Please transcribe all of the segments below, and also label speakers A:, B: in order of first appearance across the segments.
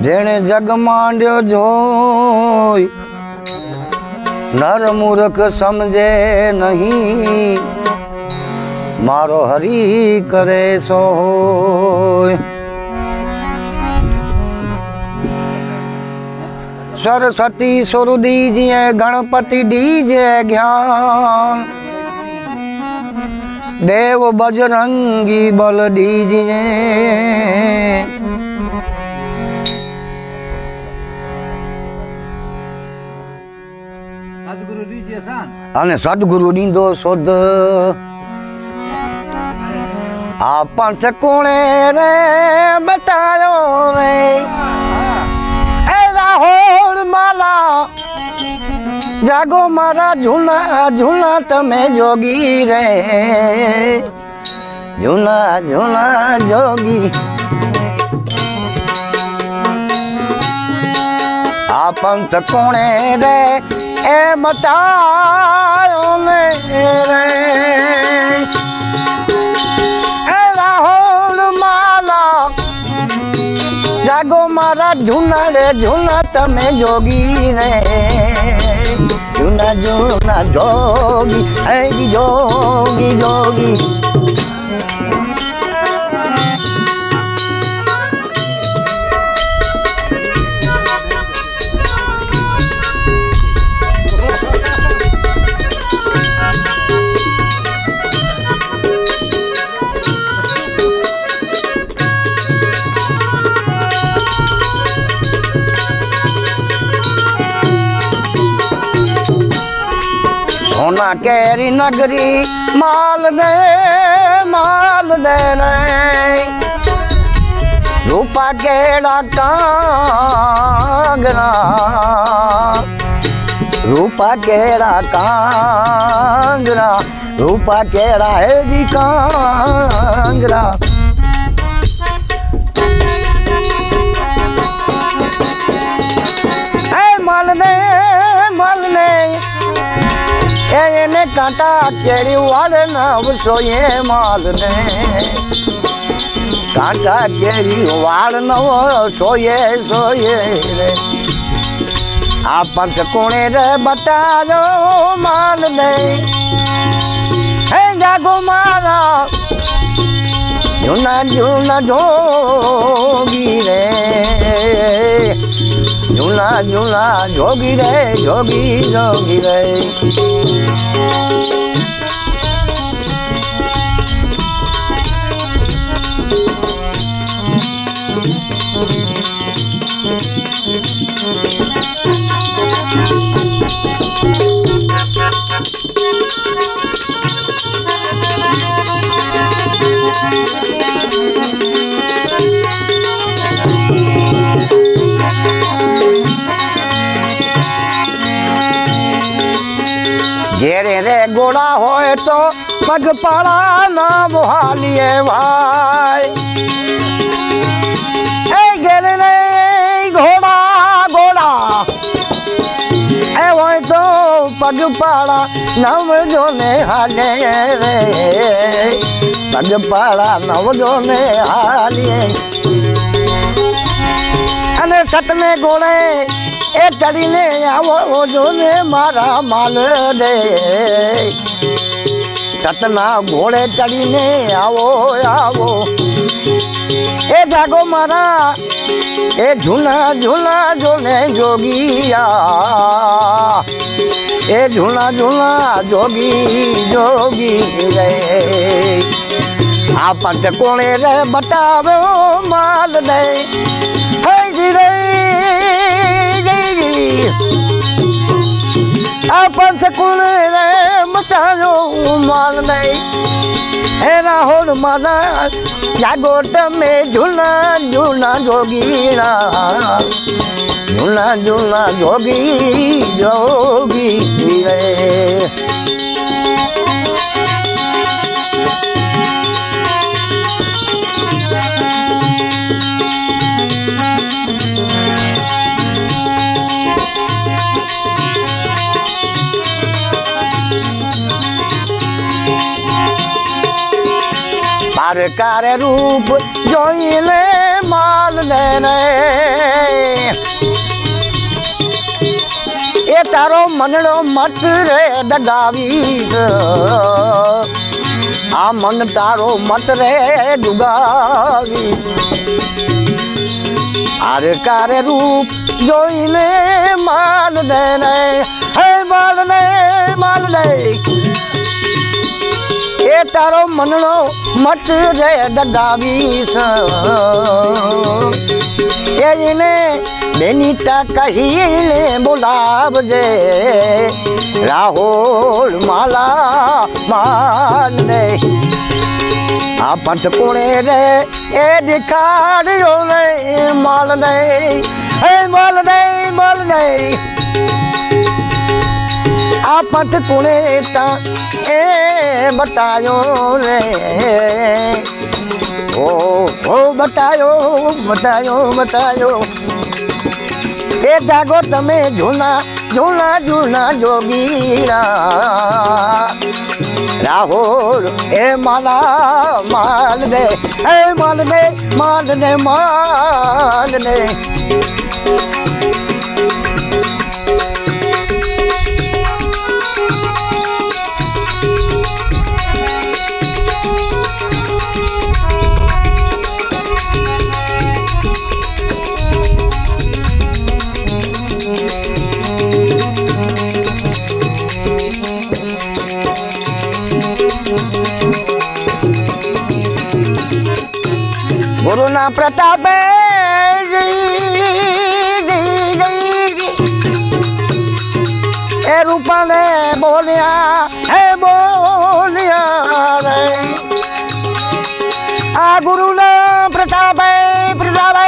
A: જેણે જગ માંડ્યો જોઈ નર મૂર્ખ સમજે નહીં મારો હરી કરે સોય સરસ્વતી સુરદીજીએ ગણપતિ ડીજે જ્ઞાન દેવ બજરંગી બલ ડીજીએ અને સદગુરુ દીધો શોધ. આ પંચ કોણે રે, બતાયો રે. એ રાહોળ માલા, જાગો મારા જૂના જૂના તમે જોગી રે. જૂના જૂના જોગી. આ પંથ કોણે રે એ બતાયો ને રે. એ રાહોલ માલા, જાગો મારા જૂના રે, જૂના તમે જોગી રે. જૂના જૂના જોગી, હે જોગી જોગી. સોના કેરી નગરી માલ ને માલ ને રૂપા કેડા કાંગરા. રૂપા કેડા કાંગરા. રૂપા કેડા હેજી કાંગરા. કાંટા કેરી વાળે નવસો એ માલને. કાંટા કેરી વાળ નવો સોયે સોયે રે. આ પંચ કોણે રે બતાજો માલ દે હે જાગો મારા, જૂના જૂના જોગી રે. જૂના જૂના જોગી રે જોગી જોગી પગપાળા ના મોહાલીએ ભાઈ. એ ઘેરે રે ઘોડા ઘોડા. એ હોય તો પગપાળા નવજો ને હાલે રે. પગપાળા નવજો ને હાલીએ. અને સતને ગોળે એ ચડીને આવો જો ને મારા માલ રે સતના ઘોડે ચડીને આવો આવો. એ જાગો મારા, એ ઝૂલા ઝૂલા જોને જોગીયા. એ ઝૂલા ઝૂલા, જોગી જોગી રે. આ પંચ કોણે રે બટાવ્યો માલ દે. દે હે રાહોલ મારા જાગો તમે ઝૂલા ઝૂલા જોગીણા ઝૂલા ઝૂલા જોગી જોગી રે. તારે રૂપ જોઈ લે માલ ને એ તારો મનડો મત રે ડગાવીશ. આ મન તારો મત રે ડુગાવીશ. આરે કારે રૂપ જોઈ લે માલ ને હે માલ ને માલ ને એ તારો મનનો મત રે ડગાવીશ એને બેનીતા કહીને બોલાવજે. રાહુલ માલા માને આ પંથ કોણે રે એ દેખાડ્યો નહીં માલ નહીં હે માલ નહીં માલ ને આ પથ કોણે તા, એ બતાયો રે. ઓ ઓ બતાયો બતાયો બતાયો. એ જાગો તમે જૂના જૂના જૂના જોગીરા. રાહુલ, એ માલા, માલ દે, એ માલ દે માલ દે માલ દે. રૂપાને બોલ્યા આ ગુરુના પ્રતાપે પ્રતાપે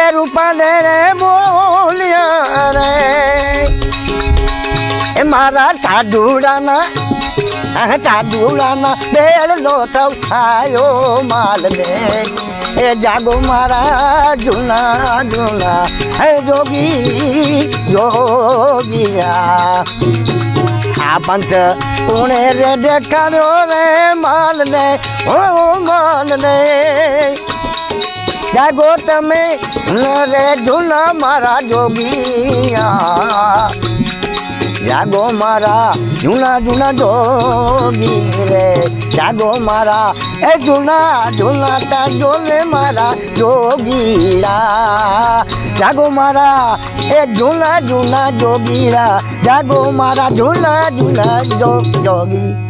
A: એ રૂપાને બોલ્યા રે. મારા સાધુડાના આ સાધુડાના બેલ લો થાયો માલ લે. એ જાગો મારા જૂના જૂના, હે જોગી જોગિયા આ. પંથ પુણે રે દેખાડ્યો રે માલ ને હો માલ ને જાગો તમે રે જૂના મારા જોગિયા જાગો મારા જૂના જૂના જોગી રે જાગો મારા એ જૂના જૂના તાજો રે મારા જોગીરા જાગો મારા એ જૂના જૂના જોગીરા જાગો મારા જૂના જૂના જો જોગી